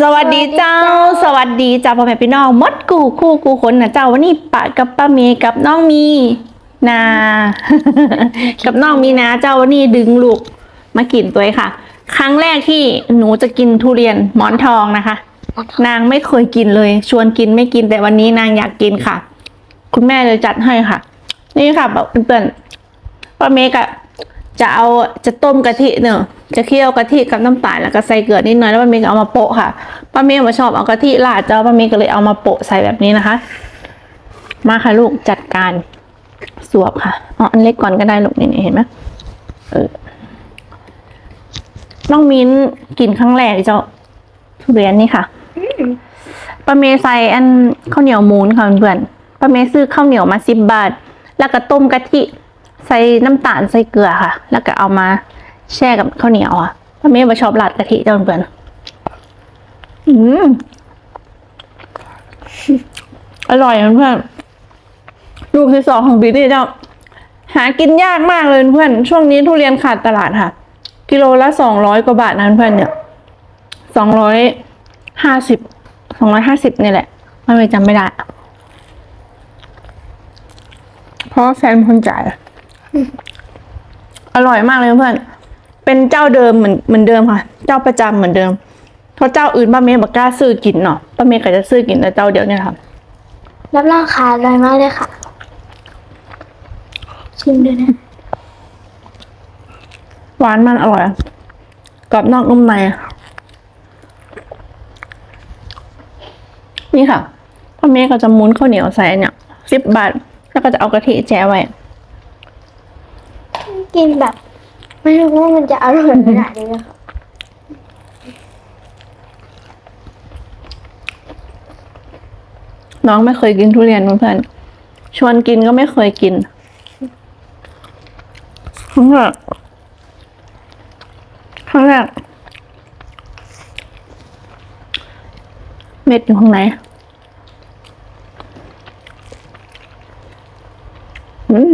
สวัสดีเจ้า สวัสดีจ้าพ่อแม่พี่น้องมดกูคู่กูคนนะเจ้าวันนี้ปะกับป้าเมย์กับน้องมีนา กับน้องมีนาเจ้าวันนี้ดึงลูกมากินตัวเองค่ะ ครั้งแรกที่หนูจะกินทุเรียนหมอนทองนะคะ นางไม่เคยกินเลย ชวนกินไม่กินแต่วันนี้นางอยากกินค่ะ คุณแม่เลยจัดให้ค่ะ นี่ค่ะแบบเพื่อนๆป้าเมย์กะ จะเอาจะต้มกะทิเนอะจะเคี่ยวกะทิกับน้ำตาลแล้วก็ใส่เกลือนิดหน่อยแล้วป้าเมย์ก็เอามาโปะค่ะป้าเมย์มาชอบเอากะทิราดเจ้าป้าเมย์ก็เลยเอามาโปะใส่แบบนี้นะคะ มาค่ะลูกจัดการสวบค่ะอ๋ออันเล็กก่อนก็ได้ลูกนี่เห็นไหมเออน้องมิ้นกินครั้งแรกเจ้าทุเรียนนี่ค่ะป้าเมย์ใส่อันข้าวเหนียวมูนค่ะเพื่อนป้าเมย์ซื้อข้าวเหนียวมาสิบบาท แล้วก็ต้มกะทิ ใส่น้ำตาลใส่เกลือค่ะ แล้วก็เอามาแช่กับข้าวเหนียวอะป้าเมย์มาชอบราดกะทิเจ้าเพื่อนอืมอร่อยเพื่อนลูกที่สองของบีนี่เจ้าหากินยากมากเลยเพื่อน ช่วงนี้ทุเรียนขาดตลาดค่ะ กิโลละสองร้อยกว่าบาทนะเพื่อนเนี่ยสองร้อยห้าสิบสองร้อยห้าสิบนี่แหละไม่ไปจำไม่ได้เพราะแฟนคนจ่าย อร่อยมากเลยเพื่อน เป็นเจ้าเดิมเหมือนเหมือนเดิมค่ะ เจ้าประจำเหมือนเดิมเพราะเจ้าอื่นป้าเมย์บอกกล้าซื้อกินเนาะป้าเมย์ก็จะซื้อกินแต่เจ้าเดียวเนี่ยค่ะรับรองค่ะอร่อยมากเลยค่ะ ชิมด้วยนะ หวานมันอร่อยกรอบนอกนุ่มในนี่ค่ะพ่อเมย์ก็จะมุนข้าวเหนียวใส่อันเนี่ยสิบบาท แล้วก็จะเอากะทิแจ้ไว้ กินแบบ ไม่รู้ว่ามันจะอร่อยขนาดนี้นะคะน้องไม่เคยกินทุเรียนเพื่อนชวนกินก็ไม่เคยกินครั้งแรกครั้งแรกเม็ดอยู่ข้างในอืม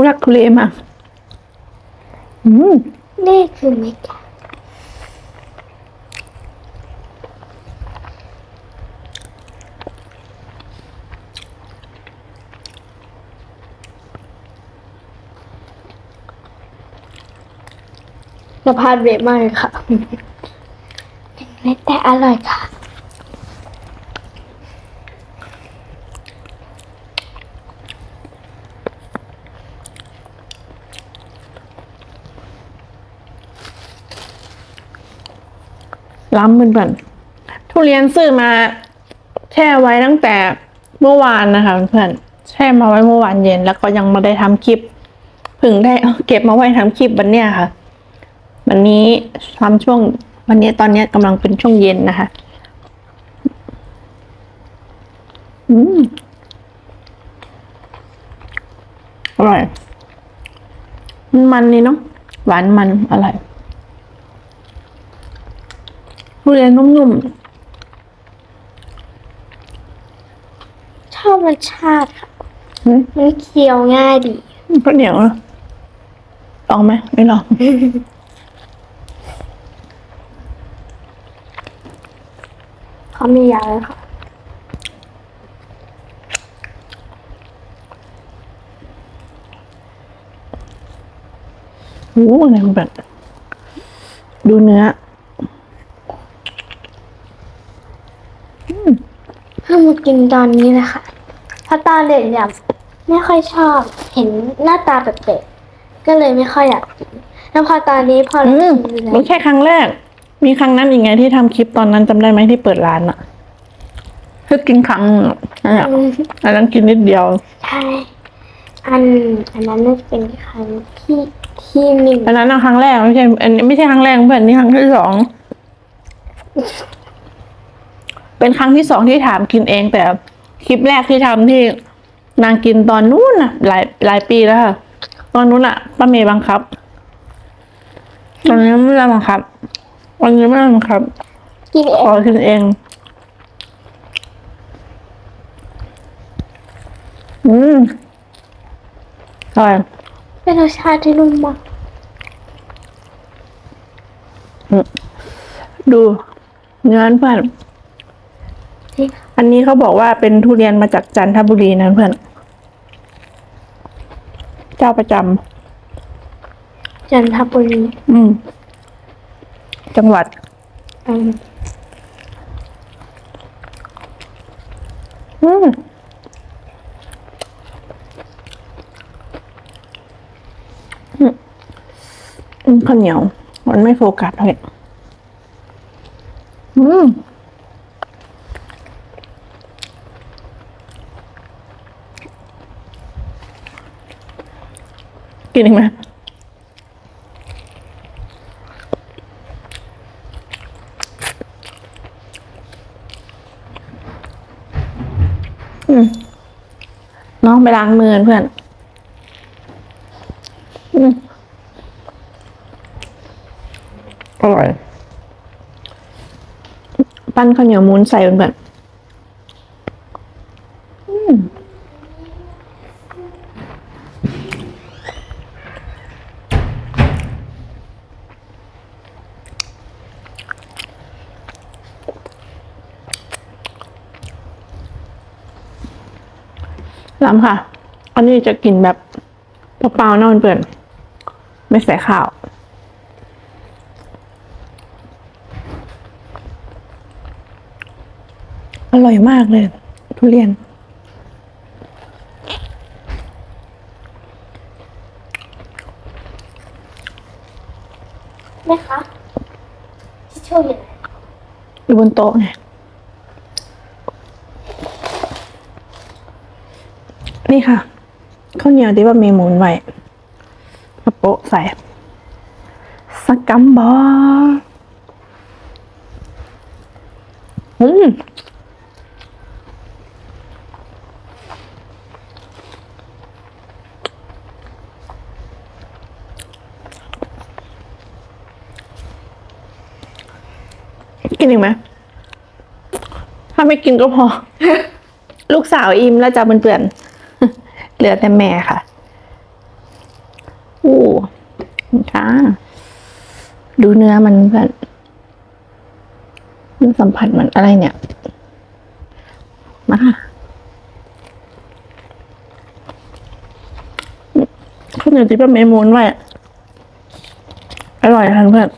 ทุรักทุเลมากอืมนี่คือเมกาสะพานเวทมากเลยค่ะเล็กแต่อร่อยค่ะ ล้ำเพื่อนๆทุเรียนซื้อมาแช่ไว้ตั้งแต่เมื่อวานนะคะเพื่อนๆแช่มาไว้เมื่อวานเย็น แล้วก็ยังไม่ได้ทำคลิปเพิ่งได้เก็บมาไว้ทำคลิปวันเนี้ยค่ะ วันนี้ทำช่วงวันนี้ตอนเนี้ยกำลังเป็นช่วงเย็นนะคะ อืมอร่อย มันมันนี่เนาะหวานมันอร่อย ทุเรียนนุ่มชอบรสชาติค่ะๆหืมมันเคี้ยวง่ายดีข้าวเหนียวเหรอลองไหมไม่ลอง เขามียาเลยค่ะ หูอะไรมันแบบ ดูเนื้อ ถ้ามากินตอนนี้นะคะเพราะตอนเด็กเนี่ยไม่ค่อยชอบเห็นหน้าตาแปลกๆก็เลยไม่ค่อยอยากกินแล้วพอตอนนี้พออืเรามกินมันแค่ครั้งแรก มีครั้งนั้นอีกไงที่ทำคลิปตอนนั้นจำได้ไหมที่เปิดร้านอะคือกินครั้งหนึ่งอะนั่นแหละอืมอันนั้นกินนิดเดียว ใช่อันอันนั้นน่าจะเป็นครั้งที่ที่หนึ่งอันนั้นอะครั้งแรกไม่ใช่อันนี้ไม่ใช่ครั้งแรกเพื่อนนี่ครั้งที่สอง เป็นครั้งที่สองที่ถามกินเองแต่คลิปแรกที่ทำที่นางกินตอนนู้นน่ะหลายหลายปีแล้วค่ะ ตอนนู้นอะป้าเมย์บังคับ ตอนนี้ไม่ได้บังคับวันนี้ไม่ได้บังคับกินเอของกินเองอืมอร่อยเป็นรสชาติที่นุ่มมากดูเนื้อเพื่อน ที่อันนี้เขาบอกว่าเป็นทุเรียนมาจากจันทบุรีนะเพื่อน เจ้าประจจันทบุรีำอืม จังหวัด อืมอืมอืมอืมข้าวเหนียว มันไม่โฟกัสเลยอืม กินอีกไหมอืมน้องไปล้างมือเพื่อนอืมอร่อย ปั้นข้าวเหนียวมูนใส่เพื่อนๆอืม ล้ำค่ะ อันนี้จะกินแบบเปล่าๆเน่าเปื่อนๆไม่ใส่ข้าวอร่อยมากเลย ทุเรียน แม่คะทิชชู่อยู่ไหนอยู่บนโต๊ะไง นี่ค่ะข้าวเหนียวที่ว่ามีหมุนไว้กระโปะใส่สกัมบออืมกินอีกไหม ถ้าไม่กินก็พอ ลูกสาวอิ่มแล้วจะเปื่อนๆ เหลือแต่แม่ค่ะอู้ค่ะดูเนื้อมันเพื่อนเนื้อสัมผัสมันอะไรเนี่ย มาค่ะข้าวเหนียวที่ป้าเมมูนไว้อร่อยค่ะเพื่อน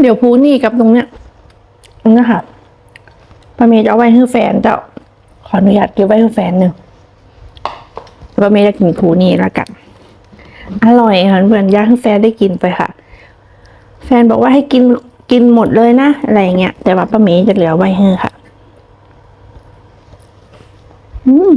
เดี๋ยวพูนี่กับตรงเนี้ยตรงเนี้ยค่ะป้าเมย์จะเอาไว้ให้แฟนเจ้า ขออนุญาตเก็บไว้ให้แฟนหนึ่งป้าเมย์จะกินคูนี่ละกัน อร่อยค่ะเพื่อนอยากให้แฟนได้กินไปค่ะ แฟนบอกว่าให้กินกินหมดเลยนะอะไรเงี้ยแต่ว่าป้าเมย์จะเหลือไว้ให้ค่ะ อืม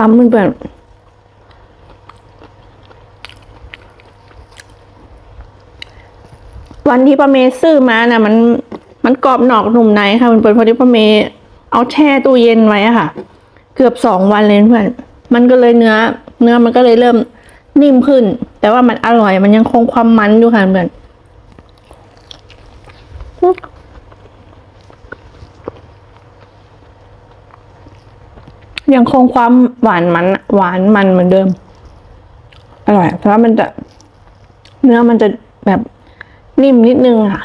ล้ำเพื่อนวันที่ป้าเมย์ซื้อมาน่ะ มันมันกรอบนอกหนุ่มในค่ะมันเป็นเพราะที่ป้าเมย์เอาแช่ตู้เย็นไว้อะค่ะ เกือบสองวันเลยเพื่อนมันก็เลยเนื้อ เนื้อมันก็เลยเริ่มนิ่มขึ้น แต่ว่ามันอร่อยมันยังคงความมันอยู่ค่ะเพื่อน ยังคงความหวานมันหวานมันเหมือนเดิม อร่อยแต่ว่ามันจะเนื้อมันจะแบบนิ่มนิดนึงค่ะ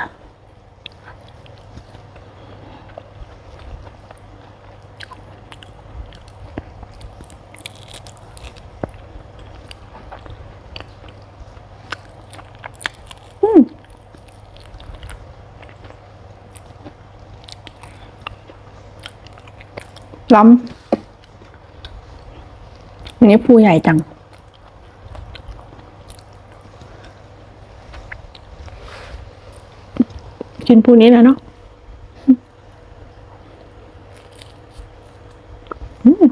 ล้ำ อันนี้ภูใหญ่จัง กินภูนี้แล้วเนาะอืม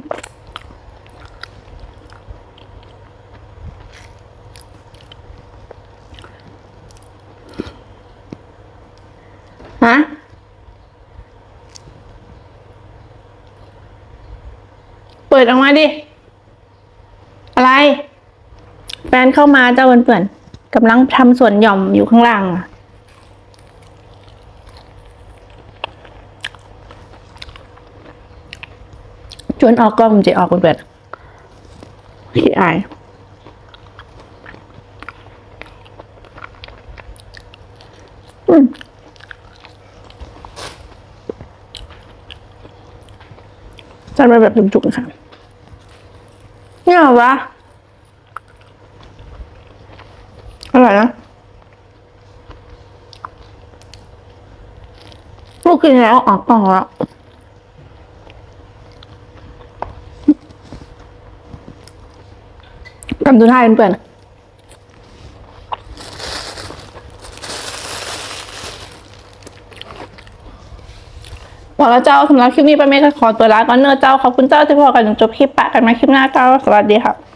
ฮะเปิดออกมาดิอะไร แฟนเข้ามาเจ้าเปื่อนๆกำลังทำสวนหย่อมอยู่ข้างล่างอะชวนออกกล้องมันจะออกเปื่อนๆพี่อายอืมจัดมาแบบจุกๆค่ะเนี่ยวะอร่อยนะลู กินแล้วออกกล่องแล้วกำดูท่าเพื่อนบอกแล้วเจ้าสำหรับคลิปนี้ป้าเมย์ก็ขอตัวลาก่อนเนอเจ้าขอบคุณเจ้าที่พอกันจนจบคลิปปะกันมาคลิปหน้าเจ้าสวัสดีค่ะ